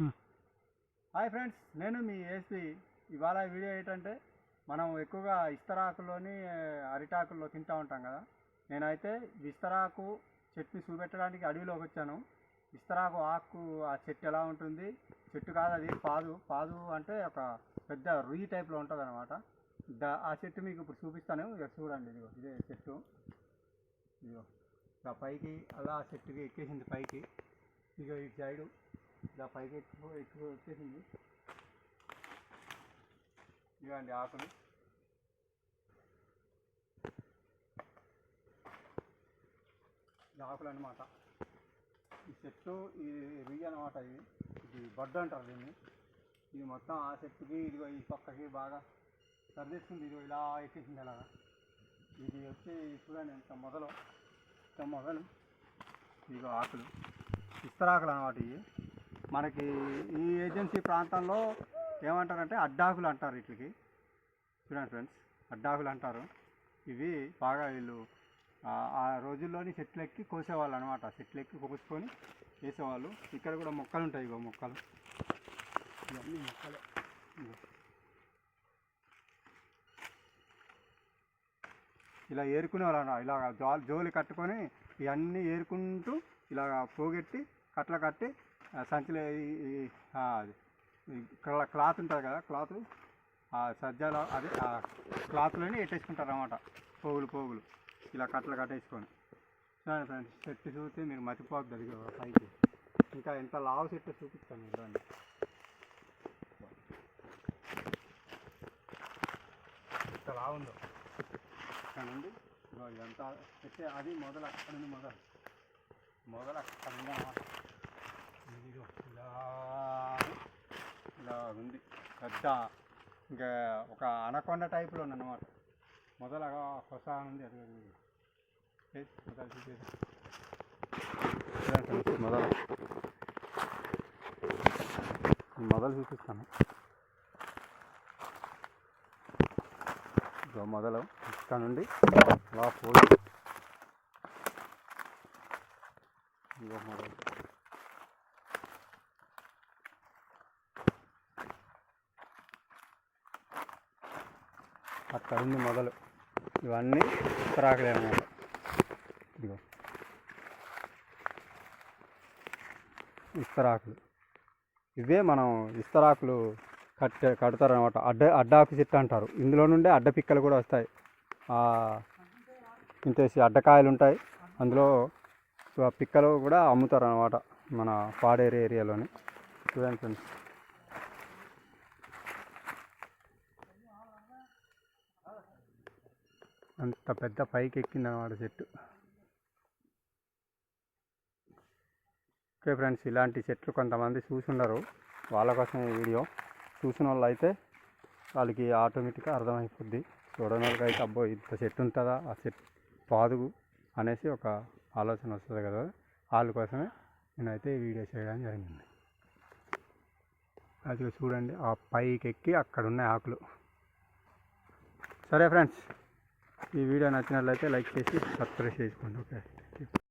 Hmm. Hi friends నేను మీ AC ఇవాళ video ఏంటంటే మనం ఎక్కువగా ఇస్తరాకులోని అరిటాకుల్లో తింటూ ఉంటాం కదా. నేనైతే విస్తరాకు చెట్టుని చూపెట్టడానికి అడవిలోకి వచ్చాను. విస్తరాకు ఆకు ఆ చెట్టు ఎలా ఉంటుంది? చెట్టు కాదు అది పాదు. పాదు అంటే ఒక పెద్ద రుయ్యి టైప్లో ఉంటుంది అనమాట దా ఆ చెట్టు మీకు ఇప్పుడు చూపిస్తాను. ఇక చూడండి ఇదిగో ఇదే చెట్టు. ఇదిగో ఇలా పైకి అలా ఆ చెట్టుకి ఎక్కేసింది పైకి. ఇదిగో ఈ సైడు. ఇలా పైకి ఎక్కువ ఎక్కువ వచ్చేసింది. ఇవ్వండి ఆకులు. ఈ ఆకులు అనమాట ఈ చెట్టు ఇది రుయ్యి అనమాట ఇది. ఇది బడ్డ అంటారు దీన్ని. ఇది మొత్తం ఆ చెట్టుకి ఇదిగో ఈ పక్కకి బాగా సరిదేసుకుంది ఇదిగో ఇలా ఎక్కేసింది అలాగా. ఇది వచ్చి చూడండి ఇంత మొదలు ఇంత మొదలు. ఇదిగో ఆకులు. ఇస్తరాకులు అనమాట ఇవి. మనకి ఈ ఏజెన్సీ ప్రాంతంలో ఏమంటారంటే అడ్డాకులు అంటారు వీటికి. చూడండి ఫ్రెండ్స్ అడ్డాకులు అంటారు. ఇవి బాగా వీళ్ళు ఆ- రోజుల్లోని చెట్లు ఎక్కి కోసేవాళ్ళు అనమాట చెట్లు ఎక్కి కోసుకొని వేసేవాళ్ళు. ఇక్కడ కూడా మొక్కలు ఉంటాయి ఇగో మొక్కలు. ఇవన్నీ మొక్కలే. ఇలా ఏరుకునే వాళ్ళు ఇలా జో జోలి కట్టుకొని ఇవన్నీ ఏరుకుంటూ ఇలా పోగెట్టి కట్ల కట్టి సంచిలో క్లాత్ ఉంటుంది కదా క్లాత్. ఆ సజ్జాలో అదే ఆ క్లాత్లోనే ఎట్టేసుకుంటారు అనమాట పోగులు పోగులు. ఇలా కట్టలు కట్టేసుకొని. చూడండి ఫ్రెండ్స్ చెట్టు చూస్తే మీరు మతిపోద్ది అది పైకి. ఇంకా ఎంత లావు చెట్టు చూపిస్తాను మీరు చూడండి. ఎంత లావు ఉందో. ఇక్కడ నుండి ఇదంతా చెట్టే అది మొదలు అక్కడ నుండి మొదలు. మొదలు అక్కడ ఉంది అన్నమాట ఇదిగో ఇలా ఇలా ఉంది. పెద్ద ఇంకా ఒక అనకొండ టైప్లో ఉందన్నమాట మొదలగా కొస ఉంది అది మొదలు మొదలు. చూపిస్తాను. ఇదిగో మొదలు. ఇక్కడ నుండి అలా పోయి. మొదలు. అక్కడ ఉంది మొదలు. ఇవన్నీ ఇస్తరాకులే అనమాట ఇదిగో. ఇస్తరాకులు. ఇవే మనం ఇస్తరాకులు కట్టే కడతారనమాట అడ్డ అడ్డాకు చెట్టు అంటారు. ఇందులో నుండే అడ్డ పిక్కలు కూడా వస్తాయి. ఇంతేసి అడ్డకాయలు ఉంటాయి అందులో ఆ పిక్కలు కూడా అమ్ముతారు అనమాట మన పాడేరు ఏరియాలోని. చూడండి ఫ్రెండ్స్. అంత పెద్ద పైకి ఎక్కింది అనమాట చెట్టు. ఓకే ఫ్రెండ్స్ ఇలాంటి చెట్లు కొంతమంది చూసుండరు. వాళ్ళ కోసం ఈ వీడియో. చూసిన వాళ్ళు అయితే వాళ్ళకి ఆటోమేటిక్గా అర్థమైపోద్ది. చూడని వాళ్ళకి అయితే అబ్బో ఇంత చెట్టు ఉంటుందా? ఆ చెట్టు పాదుగు అనేసి ఒక ఆలోచన వస్తుంది కదా. వాళ్ళ కోసమే నేనైతే ఈ వీడియో చేయడం జరిగింది. అది చూడండి ఆ పైకి ఎక్కి అక్కడ ఉన్న ఆకులు. సరే ఫ్రెండ్స్ ఈ వీడియో నచ్చినట్లయితే లైక్ చేసి సబ్స్క్రైబ్ చేసుకోండి ఓకే.